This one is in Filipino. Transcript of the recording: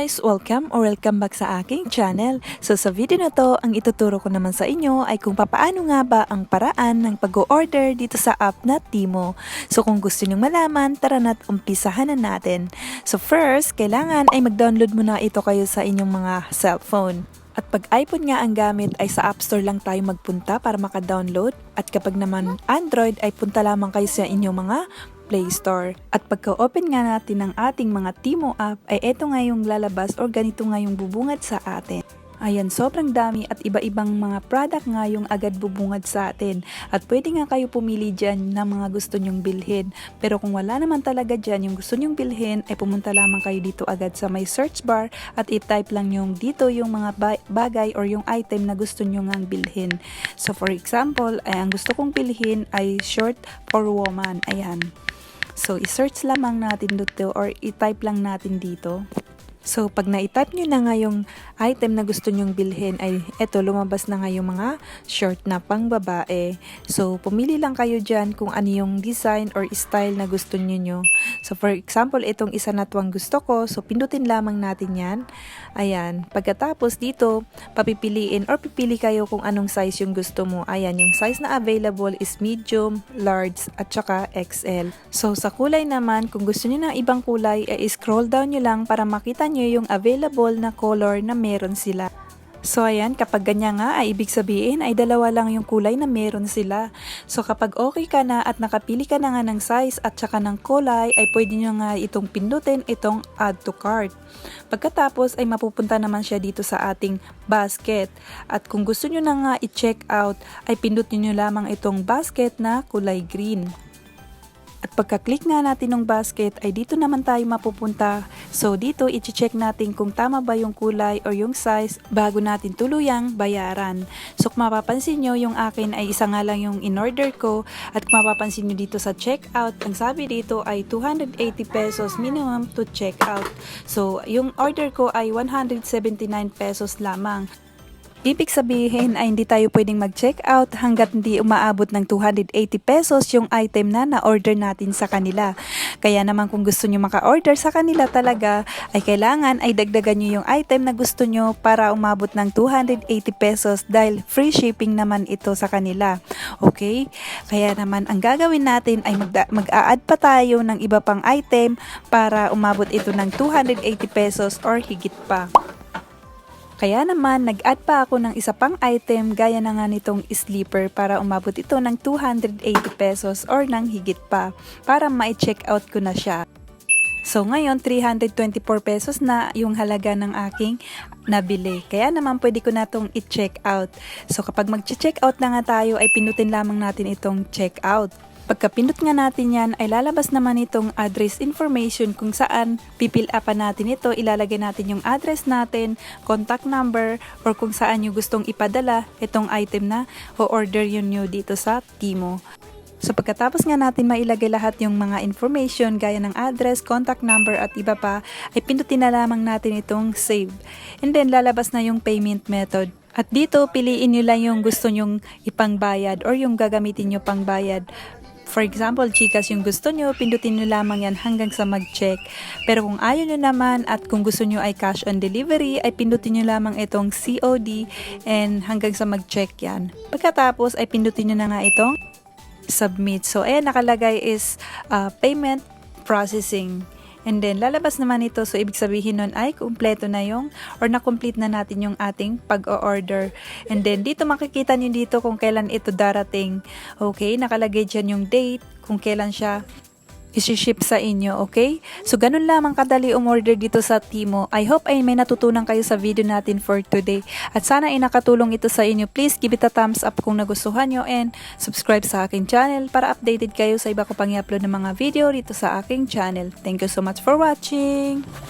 guys! Welcome or welcome back sa aking channel. So sa video na to, ang ituturo ko naman sa inyo ay kung papaano nga ba ang paraan ng pag-order dito sa app na Timo. So kung gusto nyong malaman, tara na't umpisahan na natin. So first, kailangan ay mag-download muna ito kayo sa inyong mga cellphone. At pag iPhone nga ang gamit ay sa App Store lang tayo magpunta para maka-download. At kapag naman Android ay punta lamang kayo sa inyong mga Play Store. At pagka-open nga natin ng ating mga Timo app ay eto nga yung lalabas or ganito nga yung bubungad sa atin. Ayan, sobrang dami at iba-ibang mga product nga yung agad bubungad sa atin. At pwede nga kayo pumili dyan ng mga gusto nyong bilhin. Pero kung wala naman talaga dyan yung gusto nyong bilhin, ay pumunta lamang kayo dito agad sa may search bar at i-type lang yung dito yung mga ba- bagay or yung item na gusto nyo ngang bilhin. So for example, ay ang gusto kong bilhin ay short for woman. Ayan. So, i-search lamang natin dito or i-type lang natin dito. So, pag na-type nyo na nga yung item na gusto nyong bilhin, ay eto, lumabas na nga yung mga short na pang babae. So, pumili lang kayo dyan kung ano yung design or style na gusto nyo nyo. So, for example, itong isa na tuwang gusto ko. So, pindutin lamang natin yan. Ayan. Pagkatapos dito, papipiliin or pipili kayo kung anong size yung gusto mo. Ayan, yung size na available is medium, large, at saka XL. So, sa kulay naman, kung gusto nyo ng ibang kulay, ay scroll down nyo lang para makita nyo yung available na color na meron sila. So ayan, kapag ganyan nga ay ibig sabihin ay dalawa lang yung kulay na meron sila. So kapag okay ka na at nakapili ka na nga ng size at saka ng kulay ay pwede nyo nga itong pindutin itong add to cart. Pagkatapos ay mapupunta naman siya dito sa ating basket. At kung gusto nyo na nga i-check out ay pindutin nyo lamang itong basket na kulay green. At pagka-click nga natin ng basket ay dito naman tayo mapupunta. So dito i-check natin kung tama ba yung kulay or yung size bago natin tuluyang bayaran. So kung mapapansin nyo yung akin ay isa nga lang yung in-order ko at kung mapapansin nyo dito sa checkout, ang sabi dito ay 280 pesos minimum to checkout. So yung order ko ay 179 pesos lamang. Ibig sabihin ay hindi tayo pwedeng mag-check out hanggat hindi umaabot ng 280 pesos yung item na na-order natin sa kanila. Kaya naman kung gusto nyo maka-order sa kanila talaga, ay kailangan ay dagdagan nyo yung item na gusto nyo para umabot ng 280 pesos dahil free shipping naman ito sa kanila. Okay? Kaya naman ang gagawin natin ay mag-a-add pa tayo ng iba pang item para umabot ito ng 280 pesos or higit pa. Kaya naman, nag-add pa ako ng isa pang item gaya na nga nitong sleeper para umabot ito ng 280 pesos or ng higit pa para ma-check out ko na siya. So ngayon, 324 pesos na yung halaga ng aking nabili. Kaya naman pwede ko na itong i-check out. So kapag mag-check out na nga tayo, ay pinutin lamang natin itong check out. Pagkapindot nga natin yan, ay lalabas naman itong address information kung saan pipil upan natin ito, ilalagay natin yung address natin, contact number, or kung saan nyo gustong ipadala itong item na o-order yun nyo dito sa Timo. So pagkatapos nga natin mailagay lahat yung mga information gaya ng address, contact number at iba pa, ay pindutin na lamang natin itong save. And then lalabas na yung payment method. At dito, piliin nyo lang yung gusto nyong ipangbayad or yung gagamitin nyo pangbayad. For example, chikas yung gusto nyo, pindutin nyo lamang yan hanggang sa mag-check. Pero kung ayaw nyo naman at kung gusto nyo ay cash on delivery, ay pindutin nyo lamang itong COD and hanggang sa mag-check yan. Pagkatapos ay pindutin nyo na nga itong submit. So, ayan nakalagay is uh, payment processing. And then, lalabas naman ito. So, ibig sabihin nun ay kumpleto na yung or na-complete na natin yung ating pag-order. And then, dito makikita nyo dito kung kailan ito darating. Okay, nakalagay dyan yung date, kung kailan siya isi-ship sa inyo, okay? So, ganun lamang kadali umorder dito sa Timo. I hope ay may natutunan kayo sa video natin for today. At sana ay nakatulong ito sa inyo. Please give it a thumbs up kung nagustuhan nyo and subscribe sa aking channel para updated kayo sa iba ko pang i-upload ng mga video dito sa aking channel. Thank you so much for watching!